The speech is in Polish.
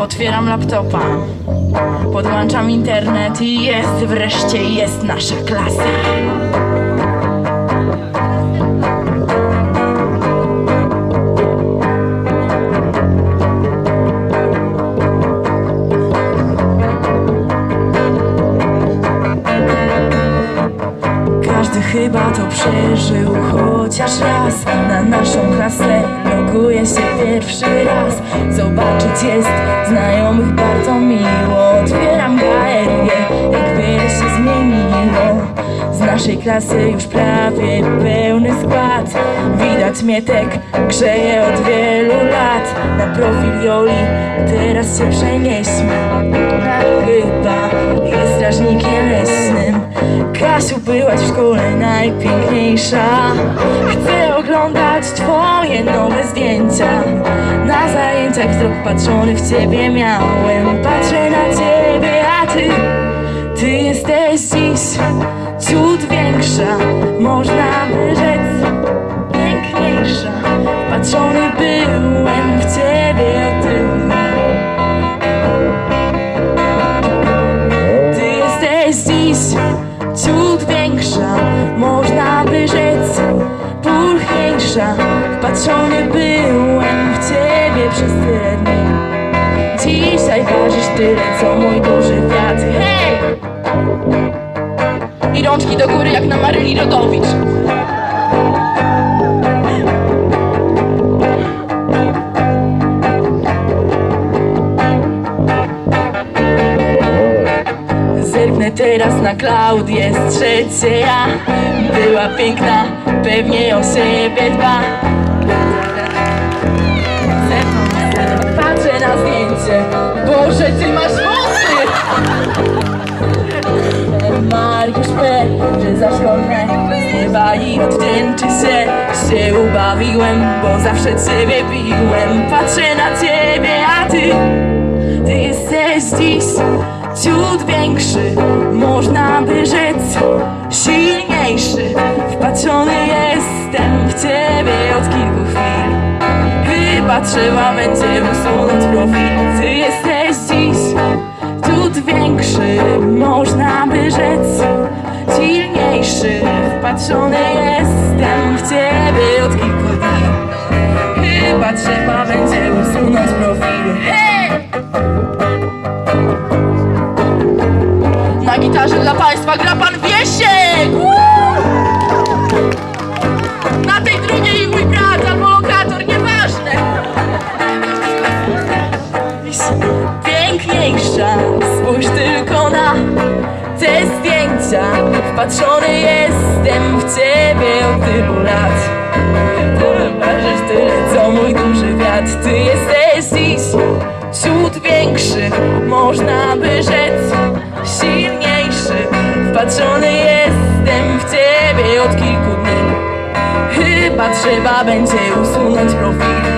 Otwieram laptopa, podłączam internet i jest wreszcie jest nasza klasa. Każdy chyba to przeżył chociaż raz Na naszą klasę pierwszy raz. Zobaczyć jest znajomych bardzo miło. Otwieram galerię, jak wiele się zmieniło. Z naszej klasy już prawie pełny skład. Widać Mietek grzeje od wielu lat. Na profil Joli teraz się przenieśmy. Chyba jest strażnikiem leśnym Kasiu, byłaś w szkole najpiękniejsza. Chcę oglądać twoje nowe zdjęcia. Na zajęciach wzrok patrzony w ciebie miałem. Patrzę na ciebie, a ty Ty jesteś dziś ciut większa. Można by rzec piękniejsza. Patrzony byłem w ciebie, a ty. Ty jesteś dziś ciut większa. Można by rzec pulchniejsza Wpatrzony byłem w ciebie przez tyle dni. Dzisiaj ważysz tyle co mój duży wiatr. Hej! I rączki do góry jak na Maryli Rodowicz Teraz na Klaudię z trzecia Była piękna, pewnie o siebie dba. Patrzę na zdjęcie. Boże, ty masz włosy! Mariusz P, że za szkolne Zniewa i odwdzięczy się. Się ubawiłem, bo zawsze ciebie biłem. Patrzę na ciebie, a ty ty jesteś dziś ciut większy, można by rzec silniejszy. Wpatrzony jestem w ciebie od kilku chwil. Trzeba będzie usunąć profil. Ty jesteś dziś ciut większy, można by rzec silniejszy. Wpatrzony jestem w ciebie od kilku dni. Chyba trzeba będzie usunąć profil. Hej! Na gitarze dla państwa gra pan Wiesiek! Na tej drugiej mój brat albo lokator, nieważne! Piękniejsza, spójrz tylko na te zdjęcia. Wpatrzony jestem w ciebie od tylu lat. Ty ważysz tyle co mój duży wiatr. Ty jesteś dziś ciut większy Można by rzec Trzeba będzie usunąć profil.